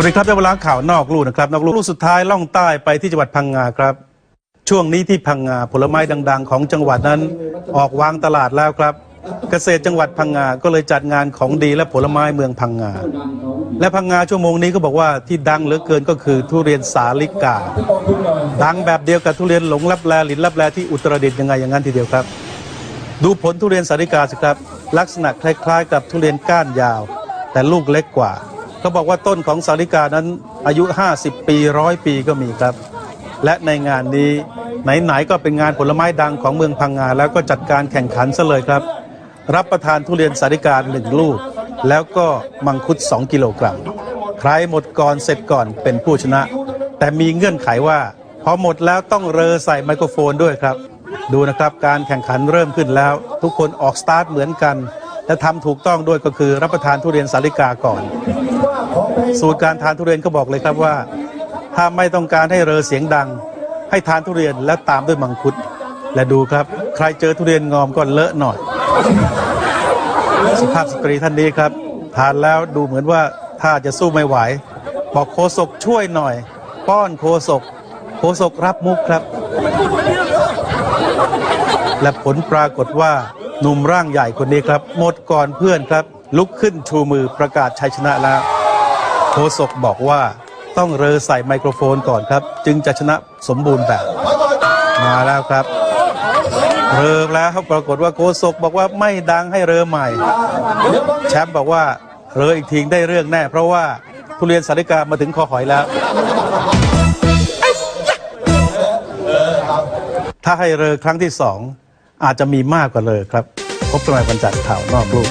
วัสดีครับได้เวลาข่าวนอกลู่นะครับนอกลู่ลูกสุดท้ายล่องใต้ไปที่จังหวัดพังงาครับ ช่วงนี้ที่พังงาผลไม้ดัง ๆ ของจังหวัดนั้นออกวางตลาดแล้วครับ เกษตรจังหวัดพังงาก็เลยจัดงานของดีและผลไม้เมืองพังงาและพังงาชั่วโมงนี้ก็บอกว่าที่ดังเหลือเกินก็คือทุเรียนสาลิกา ดังแบบเดียวกับทุเรียนหลงลับแลหลินลับแลที่อุตรดิตถ์ยังไงอย่างนั้นทีเดียวครับ ดูผลทุเรียนสาลิกาสิครับลักษณะคล้ายๆ กับทุเรียนก้านยาว แต่ลูกเล็กกว่า เขาบอกว่าต้นของสาลิกานั้นอายุ 50 ปีร้อยปีก็มีครับ และในงานนี้ไหนๆก็เป็นงานผลไม้ดังของเมืองพังงาแล้วก็จัดการแข่งขันซะเลยครับ รับประทานทุเรียนสาลิกาหนึ่งลูก แล้วก็มังคุด 2 กิโลกรัมใครหมดก่อนเสร็จก่อนเป็นผู้ชนะ แต่มีเงื่อนไขว่าพอหมดแล้วต้องเรอใส่ไมโครโฟนด้วยครับ ดูนะครับการแข่งขันเริ่มขึ้นแล้ว ทุกคนออกสตาร์ทเหมือนกัน และทำถูกต้องด้วยก็คือรับประทานทุเรียนสาลิกาก่อน สูตรการทานทุเรียนก็บอกเลยครับว่า ถ้าไม่ต้องการให้เรอเสียงดัง ให้ทานทุเรียนและตามด้วยมังคุด และดูครับ ใครเจอทุเรียนงอมก็เลอะหน่อยสุภาพสตรีท่านนี้ครับ ทานแล้วดูเหมือนว่าถ้าจะสู้ไม่ไหว บอกโคศกช่วยหน่อย ป้อนโคศก โคศกรับมุกครับ และผลปรากฏว่า หนุ่มร่างใหญ่คนนี้ครับ หมดก่อนเพื่อนครับ ลุกขึ้นชูมือประกาศชัยชนะแล้วโคศกบอกว่าต้องเรอใส่ไมโครโฟนก่อนครับ จึงจะชนะสมบูรณ์แบบ มาแล้วครับ เริ่มแล้วครับปรากฏว่าโกศกบอกว่าไม่ดังให้เริ่มใหม่ แชมป์บอกว่าเรออีกทีได้เรื่องแน่ เพราะว่าทุเรียนสาริกามาถึงคอหอยแล้ว ถ้าให้เรอครั้งที่สอง อาจจะมีมากกว่าเลยครับ พบกันใหม่วันจันทร์ข่าวนอกลูก